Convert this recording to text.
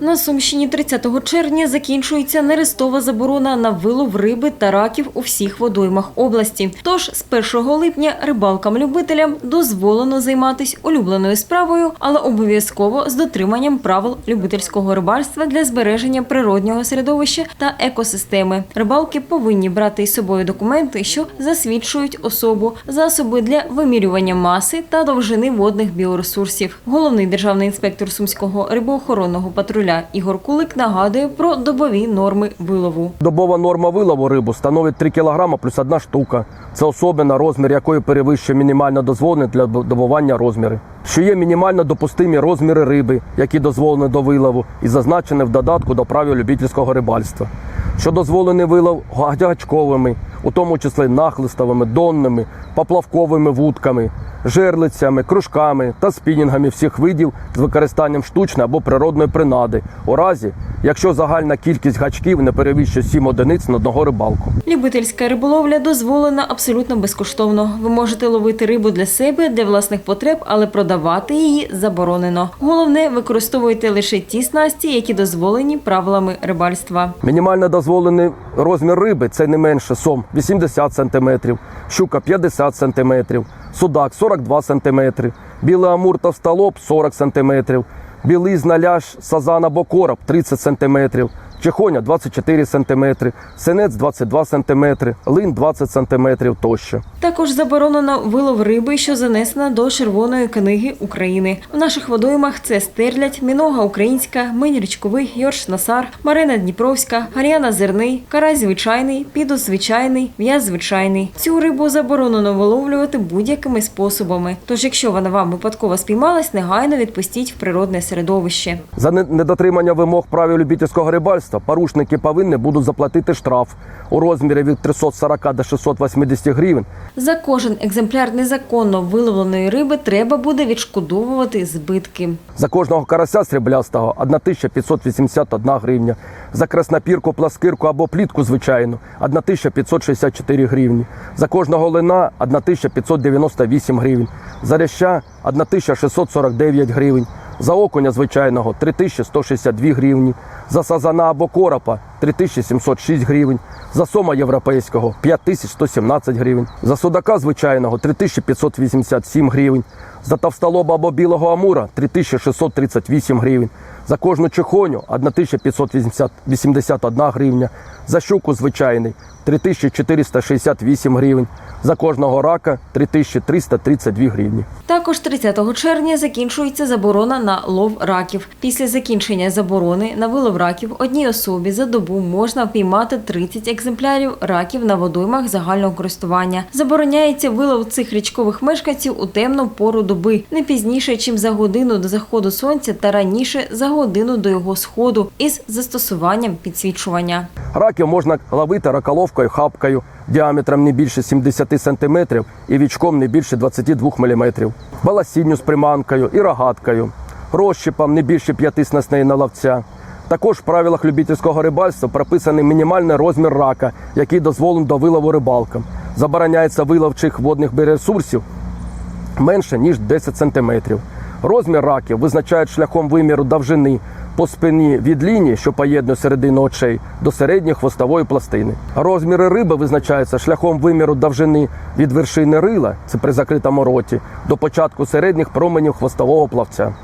На Сумщині 30 червня закінчується нерестова заборона на вилов риби та раків у всіх водоймах області. Тож з 1 липня рибалкам-любителям дозволено займатися улюбленою справою, але обов'язково з дотриманням правил любительського рибальства для збереження природнього середовища та екосистеми. Рибалки повинні брати із собою документи, що засвідчують особу, засоби для вимірювання маси та довжини водних біоресурсів. Головний державний інспектор сумського рибоохоронного патруля Ігор Кулик нагадує про добові норми вилову. Добова норма вилову рибу становить 3 кг плюс одна штука. Це особина, розмір якої перевищує мінімально дозволений для добування розміри. Що є мінімально допустимі розміри риби, які дозволені до вилову, і зазначені в додатку до правил любительського рибальства. Що дозволений вилов гачковими, у тому числі нахлистовими, донними, поплавковими вудками, жерлицями, кружками та спінінгами всіх видів з використанням штучної або природної принади, у разі, якщо загальна кількість гачків не перевищує 7 одиниць на одного рибалку. Любительська риболовля дозволена абсолютно безкоштовно. Ви можете ловити рибу для себе, для власних потреб, але продавати її заборонено. Головне, використовуйте лише ті снасті, які дозволені правилами рибальства. Мінімально дозволений розмір риби це не менше сом 80 см, щука 50 см, судак 42 см, білий амур та столоб 40 см, білизна ляж, сазан або короб 30 см, чехоня 24 см, синець 22 см, лин 20 см тощо. Також заборонено вилов риби, що занесена до Червоної книги України. В наших водоймах це стерлядь, мінога українська, минь річковий, йорш насар, марина дніпровська, гар'яна зерний, карась звичайний, підус звичайний, в'яз звичайний. Цю рибу заборонено виловлювати будь-якими способами. Тож, якщо вона вам випадково спіймалась, негайно відпустіть в природне середовище. За недотримання вимог правил любительського рибальства порушники повинні будуть заплатити штраф у розмірі від 340 до 680 гривень За кожен екземпляр незаконно виловленої риби треба буде відшкодовувати збитки. За кожного карася сріблястого 1581 гривня. За краснопірку, пласкирку або плітку звичайну 1564 гривні. За кожного лина 1598 гривень. За ряща 1649 гривень. За окуня звичайного 3162 гривні. За сазана або коропа 3706 гривень. За сома європейського 5117 гривень. За судака звичайного 3587 гривень. За товстолоба або білого амура 3638 гривень. За кожну чехоню 1581 гривня. За щуку звичайний 3468 гривень. За кожного рака 3332 гривні. Також 30 червня закінчується заборона на лов раків. Після закінчення заборони на вилов раків одній особі за добу можна впіймати 30 екземплярів раків на водоймах загального користування. Забороняється вилов цих річкових мешканців у темну пору доби, не пізніше, чим за годину до заходу сонця та раніше за годину до його сходу із застосуванням підсвічування. Раків можна ловити раколовкою хапкою діаметром не більше 70 см і вічком не більше 22 мм, баласінню з приманкою і рогаткою, розщипом не більше 5 снастей на ловця. Також в правилах любительського рибальства прописаний мінімальний розмір рака, який дозволений до вилову рибалкам. Забороняється вилов чих водних біоресурсів менше ніж 10 см. Розмір раків визначають шляхом виміру довжини по спині від лінії, що поєднує середину очей, до середньої хвостової пластини. Розміри риби визначаються шляхом виміру довжини від вершини рила, це при закритому роті, до початку середніх променів хвостового плавця.